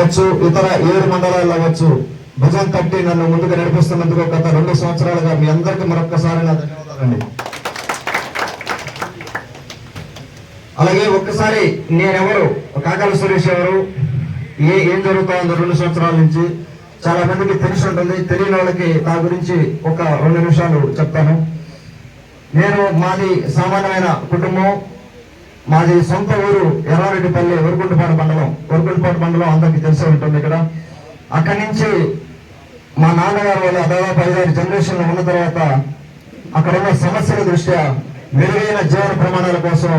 అవ్వచ్చు ఇతర ఏడు మండలాలు అవ్వచ్చు. భుజం కట్టి నన్ను ముందుకు నడిపిస్తున్నందుకు గత రెండు సంవత్సరాలుగా మీ అందరికీ మరొక్కసారి నా ధన్యవాదాలండి. అలాగే ఒక్కసారి నేనెవరు? కాకాల సురేష్ ఎవరు? ఏ ఏం జరుగుతుందో రెండు సంవత్సరాల నుంచి. చాలా మందికి తెలిసి ఉంటుంది. తెలియని వాళ్ళకి నా గురించి ఒక రెండు నిమిషాలు చెప్తాను. నేను మాది సామాన్యమైన కుటుంబం. మాది సొంత ఊరు ఎర్రారెడ్డిపల్లి వరకుంటపాడు మండలం. వరకుంటపాడు మండలం అందరికీ తెలిసే ఉంటుంది ఇక్కడ. అక్కడి నుంచి మా నాన్నగారు వాళ్ళు దాదాపు ఐదారు జనరేషన్లు ఉన్న తర్వాత అక్కడ ఉన్న సమస్యల దృష్ట్యా మెరుగైన జీవన ప్రమాణాల కోసం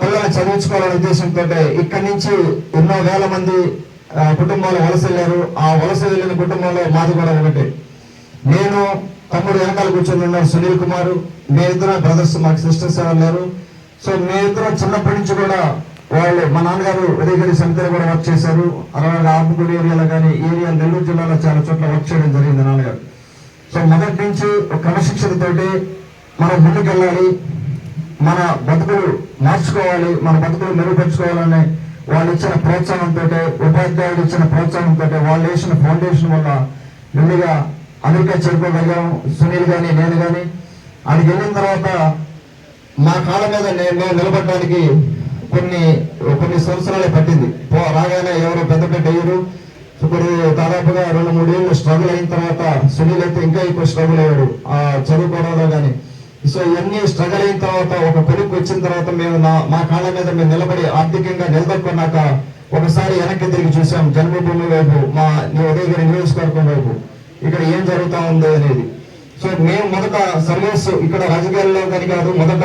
పిల్లల్ని చదివించుకోవాలనే ఉద్దేశంతో ఇక్కడి నుంచి ఎన్నో వేల మంది కుటుంబాలు వలస వెళ్ళారు ఆ వలస వెళ్ళిన కుటుంబంలో మాది కూడా ఒకటి. నేను తమ్ముడు వెనకాల కూర్చొని ఉన్నారు సునీల్ కుమార్. మీ ఇద్దరు బ్రదర్స్ మాకు సిస్టర్స్ ఎవరు లేరు. సో మీ చిన్నప్పటి నుంచి కూడా వాళ్ళు మా నాన్నగారు ఉదయగిరి సమితిలో కూడా వర్క్ చేశారు. అలాగే ఆత్మకూరు ఏరియాలో కానీ ఏరియా నెల్లూరు జిల్లాలో చాలా చోట్ల వర్క్ చేయడం జరిగింది నాన్నగారు. సో మొదటి నుంచి ఒక క్రమశిక్షణతోటి మనం ముందుకెళ్ళాలి. మన బతుకులు మార్చుకోవాలి మన బతుకులు మెరుగుపరుచుకోవాలని వాళ్ళు ఇచ్చిన ప్రోత్సాహంతో ఉపాధ్యాయులు ఇచ్చిన ప్రోత్సాహంతో వాళ్ళు వేసిన ఫౌండేషన్ వల్ల మెల్లిగా అమెరికా చేరుకోగలిగాము. సునీల్ కానీ నేను కానీ అక్కడికి వెళ్ళిన తర్వాత మా కాళ్ళ మీద మేము నిలబడడానికి కొన్ని కొన్ని సంవత్సరాలే పట్టింది. పో- రాగానే ఎవరు పెద్ద పెద్ద అయ్యారు. ఇప్పుడు దాదాపుగా రెండు మూడు ఏళ్ళు స్ట్రగుల్ అయిన తర్వాత సునీల్ అయితే ఇంకా ఎక్కువ స్ట్రగుల్ అయ్యాడు. ఆ చదువుకోవడంలో కానీ. సో ఇవన్నీ స్ట్రగుల్ అయిన తర్వాత ఒక కొడుకు వచ్చిన తర్వాత మేము నా మా కాళ్ళ మీద మేము నిలబడి ఆర్థికంగా నిలదొక్కున్నాక ఒకసారి వెనక్కి తిరిగి చూసాం జన్మభూమి వైపు మా ఉదయగిరి నియోజకవర్గం వైపు. ఇక్కడ ఏం జరుగుతూ ఉంది అనేది. సో మేము మొదట సర్వీస్ ఇక్కడ రాజకీయాల్లో కానీ కాదు మొదట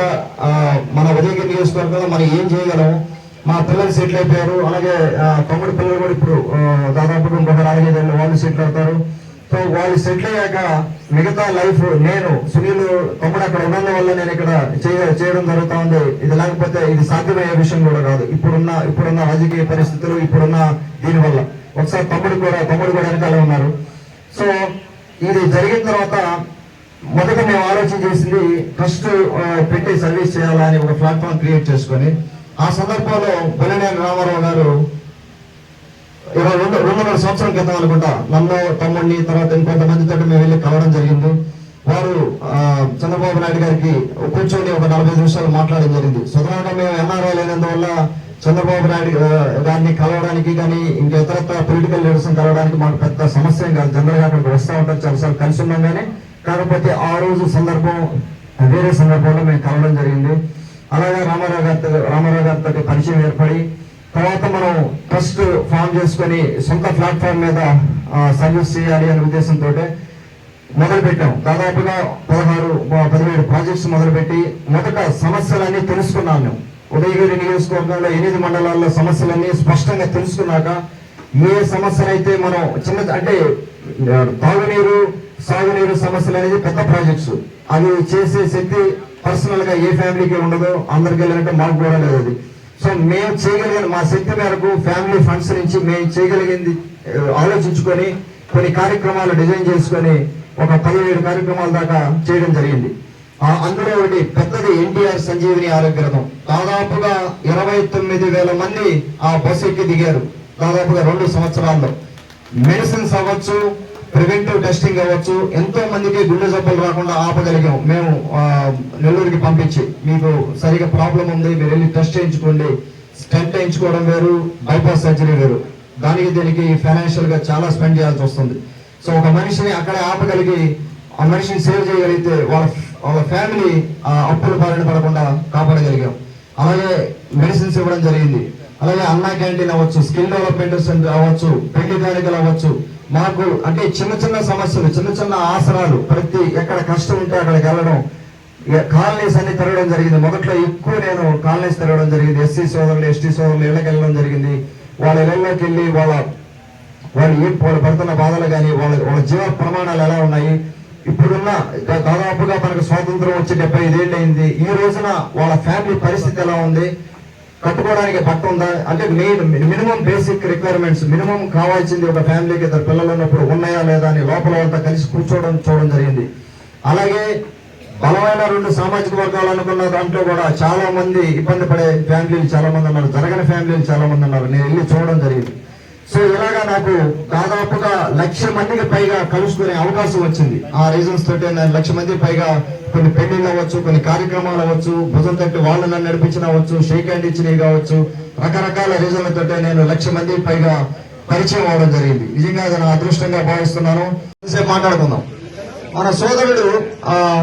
మన ఉదయగిరి నియోజకవర్గంలో మనం ఏం చేయగలం మా పిల్లలు సెటిల్ అయిపోయారు. అలాగే ఆ, తమ్ముడు పిల్లలు కూడా ఇప్పుడు దాదాపు దాదాపుగా ఇంకొక నాలుగైదు వాళ్ళు సెటిల్ అవుతారు. సో వాళ్ళు సెటిల్ అయ్యాక మిగతా లైఫ్ నేను సునీల్ తమ్ముడు అక్కడ ఉన్నందు వల్ల నేను ఇక్కడ చేయ- చేయడం జరుగుతూ ఉంది. ఇది లేకపోతే ఇది సాధ్యమయ్యే విషయం కూడా కాదు. ఇప్పుడున్న ఇప్పుడున్న రాజకీయ పరిస్థితులు ఇప్పుడున్న దీనివల్ల ఒకసారి తమ్ముడు కూడా తమ్ముడు కూడా వెనకాల ఉన్నారు. సో ఇది జరిగిన తర్వాత మొదట మేము ఆలోచన చేసింది ఫస్ట్ పెట్టి సర్వీస్ చేయాలని ఒక ప్లాట్ఫామ్ క్రియేట్ చేసుకొని ఆ సందర్భంలో బలినేని రామారావు గారు ఇరవై రెండు రెండున్నర సంవత్సరం క్రితం అనుకుంటా నన్ను తమ్ముడిని తర్వాత ఇంకొంతమందితో మేము వెళ్ళి కలవడం జరిగింది. వారు చంద్రబాబు నాయుడు గారికి కూర్చొని ఒక నలభై నిమిషాలు మాట్లాడడం జరిగింది. సుధారణంగా మేము ఎన్ఆర్ఐ లేనందువల్ల చంద్రబాబు నాయుడు దాన్ని గారిని కలవడానికి కానీ ఇంకా ఇతరత్ర పొలిటికల్ లీడర్స్ కలవడానికి మాకు పెద్ద సమస్య కాదు. జనరల్గా అక్కడికి వస్తూ ఉంటారు చాలాసార్లు కలిసి ఉన్నాం కానీ కాకపోతే ఆ రోజు సందర్భం వేరే సందర్భంలో మేము కలవడం జరిగింది. అలాగే రామారావు గారితో రామారావు గారితో పరిచయం ఏర్పడి తర్వాత మనం ట్రస్ట్ ఫామ్ చేసుకొని సొంత ప్లాట్ఫామ్ మీద సర్వీస్ చేయాలి అనే ఉద్దేశంతో మొదలుపెట్టాం. దాదాపుగా పదహారు ప- పదిహేడు ప్రాజెక్ట్స్ మొదలుపెట్టి మొదట సమస్యలన్నీ తెలుసుకున్నాం మేము. ఉదయగిరి నియోజకవర్గంలో ఎనిమిది మండలాల్లో సమస్యలన్నీ స్పష్టంగా తెలుసుకున్నాక ఏ సమస్యలైతే మనం చిన్న అంటే తాగునీరు సాగునీరు సమస్యలు అనేది పెద్ద ప్రాజెక్ట్స్. అవి చేసే శక్తి పర్సనల్గా ఏ ఫ్యామిలీకి ఉండదో అందరికి వెళ్ళాలంటే మాకు కూడా లేదు అది సో మేము చేయగలిగిన మా శక్తి మేరకు ఫ్యామిలీ ఫండ్స్ నుంచి మేము చేయగలిగింది ఆలోచించుకొని కొన్ని కార్యక్రమాలు డిజైన్ చేసుకొని ఒక పదిహేడు కార్యక్రమాల దాకా చేయడం జరిగింది. ఆ, అందులో ఒకటి పెద్దది ఎన్టీఆర్ సంజీవిని ఆరోగ్య రథం దాదాపుగా ఇరవై తొమ్మిది వేల మంది ఆ బస్సు ఎక్కి దిగారు. దాదాపుగా రెండు సంవత్సరాల్లో. మెడిసిన్స్ అవ్వచ్చు ప్రివెంటివ్ టెస్టింగ్ అవ్వచ్చు. ఎంతో మందికి గుండె జబ్బులు రాకుండా ఆపగలిగాం. మేము నెల్లూరుకి పంపించి. మీకు సరిగా ప్రాబ్లం ఉంది. మీరు వెళ్ళి టెస్ట్ చేయించుకోండి. స్టెంట్ వేయించుకోవడం వేరు. బైపాస్ సర్జరీ వేరు. దానికి దీనికి ఫైనాన్షియల్గా చాలా స్పెండ్ చేయాల్సి వస్తుంది. సో ఒక మనిషిని అక్కడే ఆపగలిగి ఆ మనిషిని సేవ్ చేయగలిగితే వాళ్ళ వాళ్ళ ఫ్యామిలీ అప్పుల బారిన పడకుండా కాపాడగలిగాం. అలాగే మెడిసిన్స్ ఇవ్వడం జరిగింది. అలాగే అన్నా క్యాంటీన్ అవ్వచ్చు. స్కిల్ డెవలప్మెంట్ సెంటర్ అవ్వచ్చు. పెళ్ళి కానికలు అవ్వచ్చు. మాకు అంటే చిన్న చిన్న సమస్యలు చిన్న చిన్న ఆసరాలు ప్రతి ఎక్కడ కష్టం ఉంటే అక్కడికి వెళ్ళడం కాలనీస్ అన్ని తిరగడం జరిగింది. మొదట్లో ఎక్కువ నేను కాలనీస్ తిరగడం జరిగింది. ఎస్సీ సోదరులు ఎస్టీ సోదరులు ఇళ్ళకి వెళ్ళడం జరిగింది. వాళ్ళ ఇళ్ళకి వెళ్ళి వాళ్ళ వాళ్ళు ఏం వాళ్ళు పడుతున్న బాధలు కానీ వాళ్ళ వాళ్ళ జీవ ప్రమాణాలు ఎలా ఉన్నాయి? ఇప్పుడున్న దాదాపుగా మనకు స్వాతంత్రం వచ్చి డెబ్బై ఐదేళ్ళు అయింది. ఈ రోజున వాళ్ళ ఫ్యామిలీ పరిస్థితి ఎలా ఉంది? కట్టుకోవడానికి బట్ట ఉందా? అంటే main minimum basic requirements minimum కావాల్సింది ఒక ఫ్యామిలీకి ఇద్దరు పిల్లలు ఉన్నప్పుడు ఉన్నాయా లేదా అని లోపల అంతా కలిసి కూర్చోవడం చూడడం జరిగింది. అలాగే బలమైన రెండు సామాజిక వర్గాలు అనుకున్న దాంట్లో కూడా చాలా మంది ఇబ్బంది పడే ఫ్యామిలీలు చాలా మంది ఉన్నారు. జరగని ఫ్యామిలీలు చాలా మంది ఉన్నారు. నేను వెళ్ళి చూడడం జరిగింది. సో ఇలాగా నాకు దాదాపుగా లక్ష మందికి పైగా కలుసుకునే అవకాశం వచ్చింది. ఆ రీజన్స్ తోటి నేను లక్ష మందికి పైగా కొన్ని పెళ్ళిళ్ళు అవ్వచ్చు కొన్ని కార్యక్రమాలు అవ్వచ్చు భుజం తట్టి వాళ్ళు నన్ను నడిపించిన అవ్వచ్చు షేక్ హ్యాండ్ ఇచ్చినవి కావచ్చు. రకరకాల రీజన్లతో నేను లక్ష మందికి పైగా పరిచయం అవడం జరిగింది. నిజంగా అది నా అదృష్టంగా భావిస్తున్నాను. సేపు మాట్లాడుకుందాం. మన సోదరుడు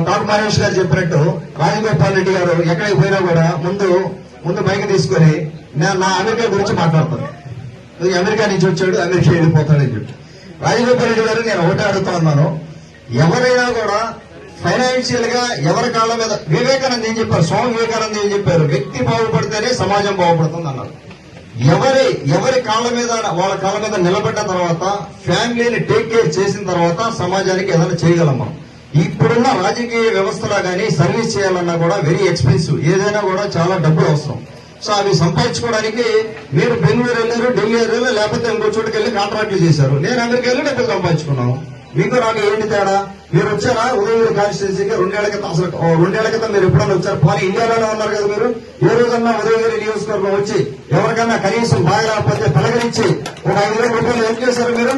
డాక్టర్ మహేష్ గారు చెప్పినట్టు రాజగోపాల్ రెడ్డి గారు ఎక్కడికి పోయినా కూడా ముందు ముందు బైక్ తీసుకొని నేను నా అమెరికా గురించి మాట్లాడుతున్నాను అమెరికా నుంచి వచ్చాడు అమెరికా వెళ్ళిపోతాడని చెప్పి. రాజగోపాల్ రెడ్డి గారు నేను ఒకటే అడుగుతా ఉన్నాను. ఎవరైనా కూడా ఫైనాన్షియల్గా ఎవరి కాళ్ళ మీద వివేకానంద ఏం చెప్పారు? స్వామి వివేకానంద ఏం చెప్పారు? వ్యక్తి బాగుపడితేనే సమాజం బాగుపడుతుంది అన్నారు. ఎవరి ఎవరి కాళ్ళ మీద వాళ్ళ కాళ్ళ మీద నిలబడ్డ తర్వాత ఫ్యామిలీని టేక్ కేర్ చేసిన తర్వాత సమాజానికి ఏదైనా చేయగలం మనం. ఇప్పుడున్న రాజకీయ వ్యవస్థలో కానీ సర్వీస్ చేయాలన్నా కూడా వెరీ ఎక్స్పెన్సివ్. ఏదైనా కూడా చాలా డబ్బులు అవసరం. సో అవి సంపాదించుకోవడానికి మీరు బెంగళూరు వెళ్ళారు ఢిల్లీ వెళ్ళారు లేకపోతే ఇంకో చోటుకి వెళ్ళి కాంట్రాక్ట్లు చేశారు? నేను అందరికి వెళ్ళి డబ్బులు సంపాదించుకున్నాను మీకు నాకు ఏంటి తేడా? మీరు వచ్చారా? ఉదయం కాన్స్టిట్యూన్సీకి రెండేళ్ళ క్రితం అసలు రెండేళ్ళ క్రితం మీరు ఎప్పుడన్నా వచ్చారు? పోనీ ఇండియాలోనే ఉన్నారు కదా మీరు? ఏ రోజన్నా ఉదయగిరి నియోజకవర్గం వచ్చి ఎవరికన్నా కనీసం బాగా రాకపోతే పలకరించి ఒక ఐదు వేల రూపాయలు ఏం చేశారు మీరు?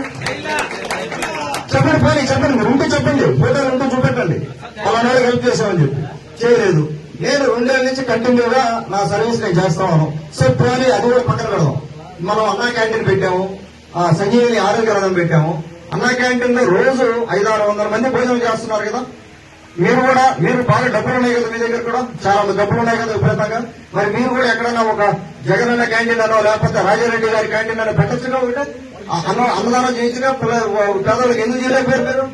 చెప్పండి పోనీ చెప్పండి. మీరు ఉంటే చెప్పండి. ఫోటోలు ఉంటే చూపెట్టండి. పలానా హెల్ప్ చేశామని చెప్పి. చేయలేదు. నేను రెండేళ్ళ నుంచి కంటిన్యూగా నా సర్వీస్ నేను చేస్తా ఉన్నాను. సో పోనీ అది కూడా పక్కన పెడదాం. మనం అన్నా క్యాంటీన్ పెట్టాము. ఆ సంజీవిని ఆరోగ్య రథం పెట్టాము. అన్నా క్యాంటీన్లో రోజు ఐదు ఆరు వందల మంది భోజనం చేస్తున్నారు కదా. మీరు కూడా మీరు బాగా డబ్బులు ఉన్నాయి కదా మీ దగ్గర కూడా? చాలా మంది డబ్బులు ఉన్నాయి కదా విపరీతంగా. మరి మీరు కూడా ఎక్కడైనా ఒక జగనన్న క్యాంటీన్ అనో లేకపోతే రాజారెడ్డి గారి క్యాంటీన్ అనో పెట్టచ్చుగా ఒకటే? ఆ అన్న అన్నదానం చేయించగా పేదలకు ఎందుకు చేయలేకపోయారు మీరు?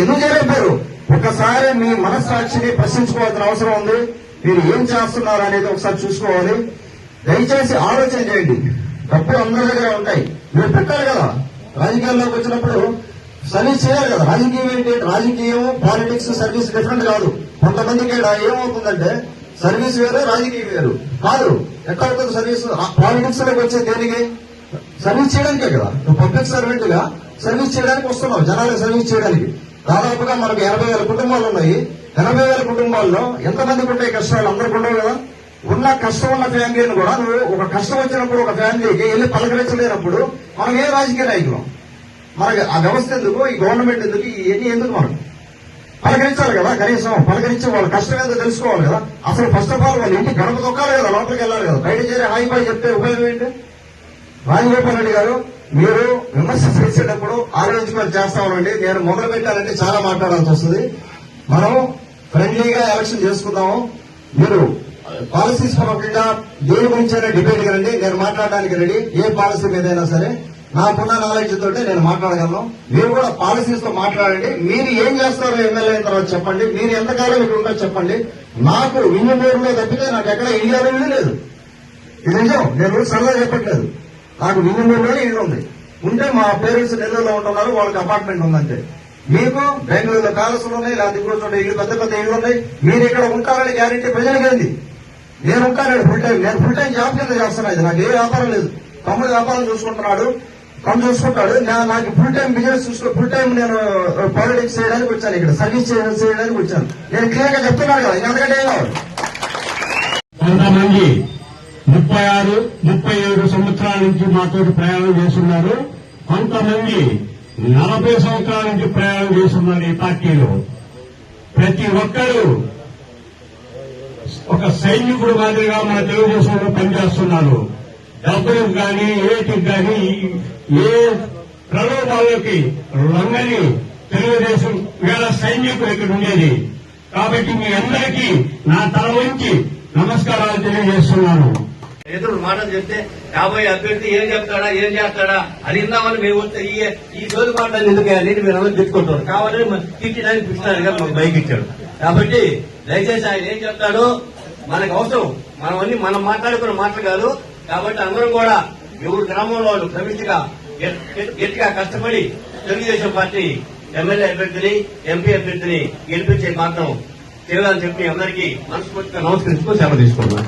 ఎందుకు చేయలేకపోయారు? ఒకసారి మీ మనస్సాక్షిని ప్రశ్నించుకోవాల్సిన అవసరం ఉంది. మీరు ఏం చేస్తున్నారు అనేది ఒకసారి చూసుకోవాలి. దయచేసి ఆలోచన చేయండి. డబ్బులు అందరి దగ్గర ఉంటాయి. మీరు పెట్టాలి కదా. రాజకీయాల్లోకి వచ్చినప్పుడు సర్వీస్ చేయాలి కదా. రాజకీయం ఏంటి? రాజకీయం పాలిటిక్స్ సర్వీస్ డిఫరెంట్ కాదు. కొంతమందికి ఇక్కడ ఏమవుతుందంటే సర్వీస్ వేరు రాజకీయం వేరు. కాదు. ఎట్లా అవుతుంది సర్వీస్ పాలిటిక్స్లోకి వచ్చే దేనికి? సర్వీస్ చేయడానికే కదా. నువ్వు పబ్లిక్ సర్వెంట్గా సర్వీస్ చేయడానికి వస్తున్నావు. జనాలకు సర్వీస్ చేయడానికి. దాదాపుగా మనకు ఎనభై వేల కుటుంబాలు ఉన్నాయి. ఎనభై వేల కుటుంబాల్లో ఎంతమందికి ఉంటాయి కష్టాలు? అందరికి ఉండవు కదా? ఉన్న కష్టం ఉన్న ఫ్యామిలీని కూడా నువ్వు ఒక కష్టం వచ్చినప్పుడు ఒక ఫ్యామిలీకి వెళ్ళి పలకరించలేనప్పుడు మనం ఏ రాజకీయ నాయకులు? మనకి ఆ వ్యవస్థ ఎందుకు? ఈ గవర్నమెంట్ ఎందుకు? ఇవన్నీ ఎందుకు మనం పలకరించాలి కదా కనీసం. పలకరించి వాళ్ళ కష్టం ఏదో తెలుసుకోవాలి కదా. అసలు ఫస్ట్ ఆఫ్ ఆల్ వాళ్ళు ఇంటి గడప తొక్కాలి కదా లోపలికి వెళ్ళాలి కదా. బయట చేరి హాయి బాయ్ చెప్తే ఉపయోగం ఏంటి? రాజగోపాల్ రెడ్డి గారు మీరు విమర్శ చేసేటప్పుడు ఆలోచించుకొని చేస్తా ఉండండి. నేను మొదలు పెట్టాలంటే చాలా మాట్లాడాల్సి వస్తుంది. మనం ఫ్రెండ్లీగా ఎలక్షన్ చేసుకుందాము. మీరు పాలసీస్ పరంగా దేని గురించైనా డిబేట్ కదండి నేను మాట్లాడడానికి రెడీ. ఏ పాలసీ మీదైనా సరే నాకున్న నాలెడ్జ్ తోటే నేను మాట్లాడగలను. మీరు కూడా పాలసీస్తో మాట్లాడండి. మీరు ఏం చేస్తారో ఎమ్మెల్యే అయిన తర్వాత చెప్పండి. మీరు ఎంతకాలం ఇక్కడ ఉంటారో చెప్పండి. నాకు వింజమూరులో తప్పితే నాకు ఎక్కడ ఇండియాలో లేదు. ఇది నిజం. నేను సరదా చెప్పట్లేదు. నాకు వింజమూరులోనే ఇల్లు ఉంది. ఉంటే మా పేరెంట్స్ నెల్లూరులో ఉంటున్నారు వాళ్ళకి అపార్ట్మెంట్ ఉందంటే. మీకు బెంగళూరులో ప్యాలెస్లు ఉన్నాయి లేకపోతే ఇంకో చోట ఇల్లు పెద్ద పెద్ద ఇల్లు ఉన్నాయి. మీరు ఇక్కడ ఉంటారని గ్యారెంటీ ప్రజలకు ఏంది? నేను ఉంటాను ఫుల్ టైం నేను ఫుల్ టైం జాబ్ కింద చేస్తున్నా ఇది. నాకు ఏ వ్యాపారం లేదు. తమ్ముడు వ్యాపారం చూసుకుంటున్నాడు తను చూసుకుంటాడు. నా- నాకు ఫుల్ టైం బిజినెస్ చూసుకో ఫుల్ టైం నేను పాలిటిక్స్ చేయడానికి వచ్చాను ఇక్కడ. సర్వీస్ చేయడానికి వచ్చాను. నేను క్లియర్గా చెప్తున్నాను కదా ఎందుకంటే కావాలి? ముప్పై ఆరు ముప్పై ఏడు సంవత్సరాల నుంచి మాతో ప్రయాణం చేస్తున్నారు. కొంతమంది నలభై సంవత్సరాల నుంచి ప్రయాణం చేస్తున్నారు ఈ పార్టీలో. ప్రతి ఒక్కరూ ఒక సైనికుడు మాదిరిగా మన తెలుగుదేశంలో పనిచేస్తున్నారు. డబ్బులకు కానీ ఏటికి కానీ ఏ ప్రలోభాలకి లొంగని తెలుగుదేశం వేల సైనికులు ఇక్కడ ఉండేది. కాబట్టి మీ అందరికీ నా తల వంచి నమస్కారాలు తెలియజేస్తున్నాను. ఎదురు మాటలు చెప్తే కాబోయే అభ్యర్థి ఏం చెప్తాడా ఏం చేస్తాడా అని ఇందామని మేము వస్తే ఈ ఈ రోజు మాటలు ఎందుకు? అనేది మీరు అందరూ తిట్టుకుంటారు కావాలని తిట్టడానికి తిట్టడానికి కృష్ణారి మాకు బైక్ ఇచ్చాడు. కాబట్టి దయచేసి ఆయన ఏం చెప్తాడో మనకు అవసరం. మనం అన్ని మనం మాట్లాడుకున్న మాటలు కాదు. కాబట్టి అందరం కూడా ఎవరు గ్రామంలో వాళ్ళు ప్రమితిగా గట్టిగా కష్టపడి తెలుగుదేశం పార్టీ ఎమ్మెల్యే అభ్యర్థిని ఎంపీ అభ్యర్థిని గెలిపించే మాత్రం చేయాలని చెప్పి అందరికీ మనస్ఫూర్తిగా నమస్కరించుకో సేవ తీసుకున్నాను